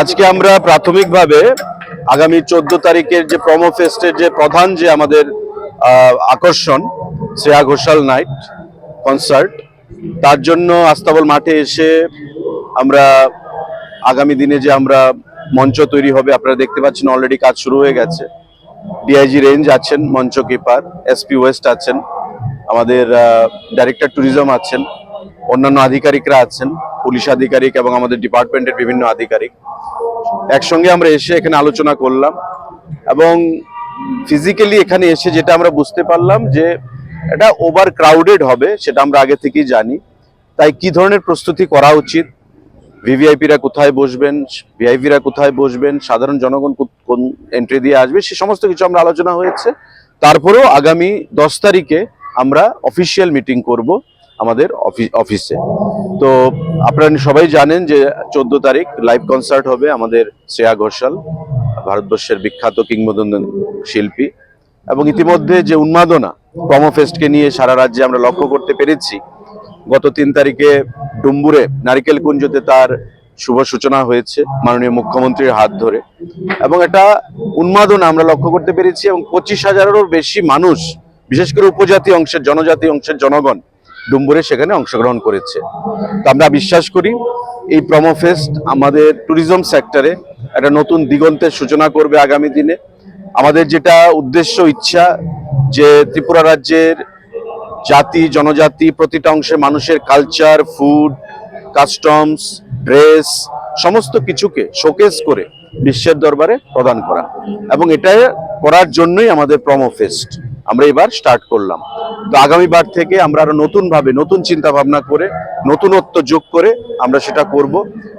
আজকে আমরা প্রাথমিকভাবে আগামী চোদ্দ তারিখের যে প্রমো ফেস্টের যে প্রধান যে আমাদের আকর্ষণ, শ্রেয়া ঘোষাল নাইট কনসার্ট তার জন্য আস্তাবল মাঠে এসে আমরা আগামী দিনে যে আমরা মঞ্চ তৈরি হবে, আপনারা দেখতে পাচ্ছেন অলরেডি কাজ শুরু হয়ে গেছে। ডিআইজি রেঞ্জ আছেন, মঞ্চ কিপার এসপি ওয়েস্ট আছেন, আমাদের ডাইরেক্টর ট্যুরিজম আছেন, অন্যান্য আধিকারিকরা আছেন। পুলিশ আধিকারিক এবং আমাদের ডিপার্টমেন্টের বিভিন্ন আধিকারিক। একসঙ্গে আমরা এসে এখানে আলোচনা করলাম এবং ফিজিক্যালি এখানে এসে যেটা আমরা বুঝতে পারলাম যে এটা ওভার ক্রাউডেড হবে, সেটা আমরা আগে থেকেই জানি। তাই কি ধরনের প্রস্তুতি করা উচিত? ভিভিআইপিরা কোথায় বসবেন? ভিআইপিরা কোথায় বসবেন? সাধারণ জনগণ কোন এন্ট্রি দিয়ে আসবে? সে সমস্ত কিছু আমরা আলোচনা হয়েছে। তারপরেও আগামী দশ তারিখে আমরা অফিসিয়াল মিটিং করব। আমাদের অফি- অফিসে তো আপনারা সবাই জানেন যে চোদ্দ তারিখ লাইভ কনসার্ট হবে আমাদের শ্রেয়া ঘোষাল, ভারতবর্ষের বিখ্যাত কিংবদন্তি শিল্পী। এবং ইতিমধ্যে যে উন্মাদনা প্রমোফেস্টকে নিয়ে সারা রাজ্যে আমরা লক্ষ্য করতে পেরেছি, গত তিন তারিখে ডুম্বুরে নারিকেল কুঞ্জতে তার শুভ সূচনা হয়েছে মাননীয় মুখ্যমন্ত্রীর হাত ধরে। এবং এটা উন্মাদনা আমরা লক্ষ্য করতে পেরেছি এবং পঁচিশ হাজারেরও বেশি মানুষ, বিশেষ করে উপজাতি অংশের, জনজাতি অংশের জনগণ ডুম্বুরে সেখানে অংশগ্রহণ করেছে। তো আমরা বিশ্বাস করি এই প্রমোফেস্ট আমাদের ট্যুরিজম সেক্টরে একটা নতুন দিগন্তের সূচনা করবে আগামী দিনে। আমাদের যেটা উদ্দেশ্য, ইচ্ছা যে ত্রিপুরা রাজ্যের জাতি, জনজাতি, প্রতিটা অংশের মানুষের কালচার ফুড কাস্টমস ড্রেস সমস্ত কিছুকে শোকেস করে বিশ্বের দরবারে প্রদান করা। এবং এটা করার জন্যই আমাদের প্রমো ফেস্ট আমরা এবার স্টার্ট করলাম। তো আগামীবার থেকে আমরা আরও নতুন ভাবে নতুন চিন্তা ভাবনা করে, নতুনত্ব যোগ করে আমরা সেটা করব।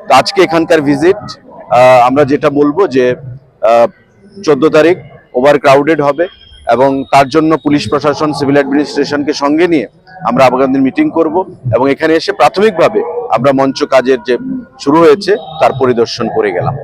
তো আজকে এখানকার ভিজিট আমরা যেটা বলব যে চোদ্দ তারিখ ওভার ক্রাউডেড হবে এবং তার জন্য পুলিশ প্রশাসন সিভিল অ্যাডমিনিস্ট্রেশনকে সঙ্গে নিয়ে আমরা আগামী মিটিং করব এবং এখানে এসে প্রাথমিকভাবে আমরা মঞ্চ কাজের যে শুরু হয়েছে, তার পরিদর্শন করে গেলাম।